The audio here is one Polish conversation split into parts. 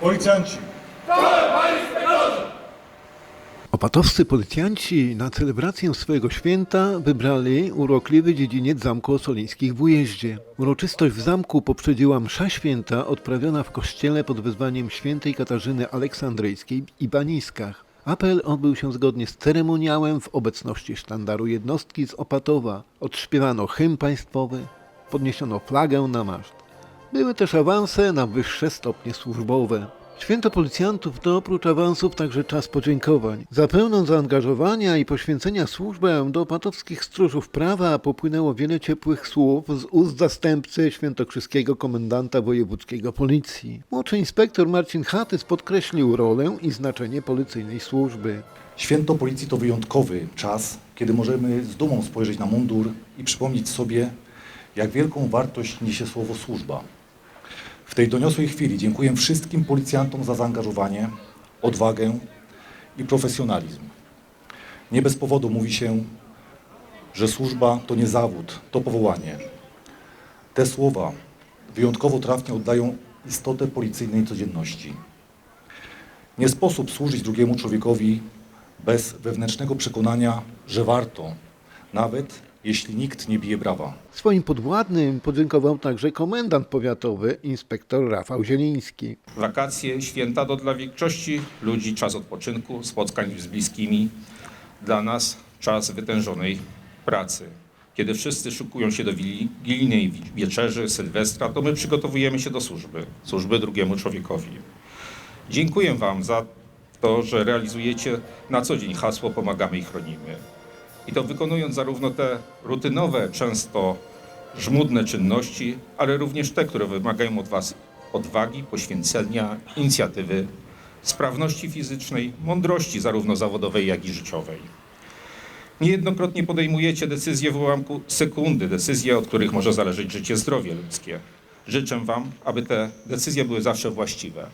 policjanci! Opatowscy policjanci na celebrację swojego święta wybrali urokliwy dziedziniec Zamku Osolińskich w Ujeździe. Uroczystość w zamku poprzedziła msza święta odprawiona w kościele pod wezwaniem świętej Katarzyny Aleksandryjskiej i Baniskach. Apel odbył się zgodnie z ceremoniałem w obecności sztandaru jednostki z Opatowa. Odśpiewano hymn państwowy, podniesiono flagę na maszt. Były też awanse na wyższe stopnie służbowe. Święto policjantów to oprócz awansów także czas podziękowań. Za pełną zaangażowania i poświęcenia służbę do opatowskich stróżów prawa popłynęło wiele ciepłych słów z ust zastępcy świętokrzyskiego komendanta wojewódzkiego policji. Młodszy inspektor Marcin Hatys podkreślił rolę i znaczenie policyjnej służby. Święto Policji to wyjątkowy czas, kiedy możemy z dumą spojrzeć na mundur i przypomnieć sobie, jak wielką wartość niesie słowo służba. W tej doniosłej chwili dziękuję wszystkim policjantom za zaangażowanie, odwagę i profesjonalizm. Nie bez powodu mówi się, że służba to nie zawód, to powołanie. Te słowa wyjątkowo trafnie oddają istotę policyjnej codzienności. Nie sposób służyć drugiemu człowiekowi bez wewnętrznego przekonania, że warto, nawet jeśli nikt nie bije brawa. Swoim podwładnym podziękował także komendant powiatowy inspektor Rafał Zieliński. Wakacje, święta to dla większości ludzi czas odpoczynku, spotkań z bliskimi. Dla nas czas wytężonej pracy. Kiedy wszyscy szykują się do wigilijnej wieczerzy, sylwestra, to my przygotowujemy się do służby, służby drugiemu człowiekowi. Dziękuję Wam za to, że realizujecie na co dzień hasło Pomagamy i chronimy. I to wykonując zarówno te rutynowe, często żmudne czynności, ale również te, które wymagają od Was odwagi, poświęcenia, inicjatywy, sprawności fizycznej, mądrości zarówno zawodowej, jak i życiowej. Niejednokrotnie podejmujecie decyzje w ułamku sekundy, decyzje, od których może zależeć życie, zdrowie ludzkie. Życzę Wam, aby te decyzje były zawsze właściwe.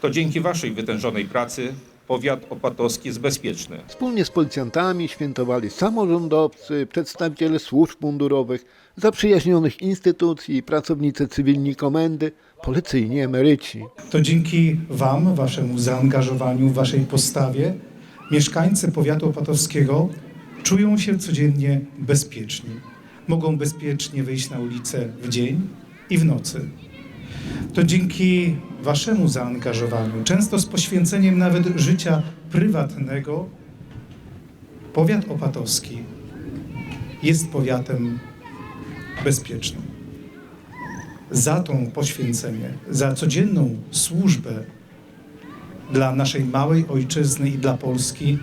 To dzięki Waszej wytężonej pracy powiat opatowski jest bezpieczny. Wspólnie z policjantami świętowali samorządowcy, przedstawiciele służb mundurowych, zaprzyjaźnionych instytucji, pracownicy cywilni komendy, policyjni emeryci. To dzięki Wam, Waszemu zaangażowaniu, Waszej postawie, mieszkańcy powiatu opatowskiego czują się codziennie bezpieczni. Mogą bezpiecznie wyjść na ulicę w dzień i w nocy. To dzięki Waszemu zaangażowaniu, często z poświęceniem nawet życia prywatnego, powiat opatowski jest powiatem bezpiecznym. Za to poświęcenie, za codzienną służbę dla naszej małej ojczyzny i dla Polski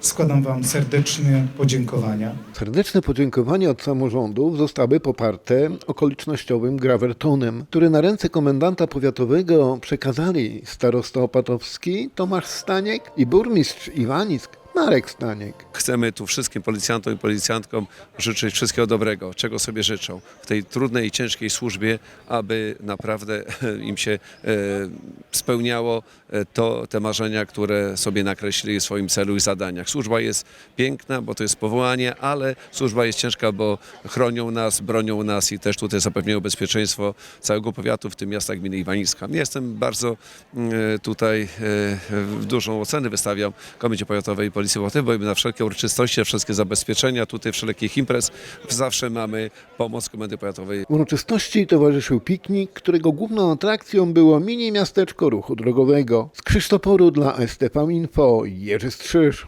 składam Wam serdeczne podziękowania. Serdeczne podziękowania od samorządów zostały poparte okolicznościowym grawertonem, który na ręce komendanta powiatowego przekazali starosta opatowski Tomasz Staniek i burmistrz Iwanisk Marek Staniek. Chcemy tu wszystkim policjantom i policjantkom życzyć wszystkiego dobrego, czego sobie życzą w tej trudnej i ciężkiej służbie, aby naprawdę im się e, spełniało e, to, te marzenia, które sobie nakreślili w swoim celu i zadaniach. Służba jest piękna, bo to jest powołanie, ale służba jest ciężka, bo chronią nas, bronią nas i też tutaj zapewniają bezpieczeństwo całego powiatu, w tym miasta gminy Iwaniska. Jestem bardzo mm, tutaj e, dużą ocenę wystawiam Komendzie Powiatowej Policji Obywatelskiej, bo na wszelkie uroczystości, na wszystkie zabezpieczenia, tutaj wszelkich imprez zawsze mamy pomoc Komendy Powiatowej. Uroczystości towarzyszył piknik, którego główną atrakcją było mini miasteczko ruchu drogowego. Z Krzysztoporu dla STV Info Jerzy Strzyż.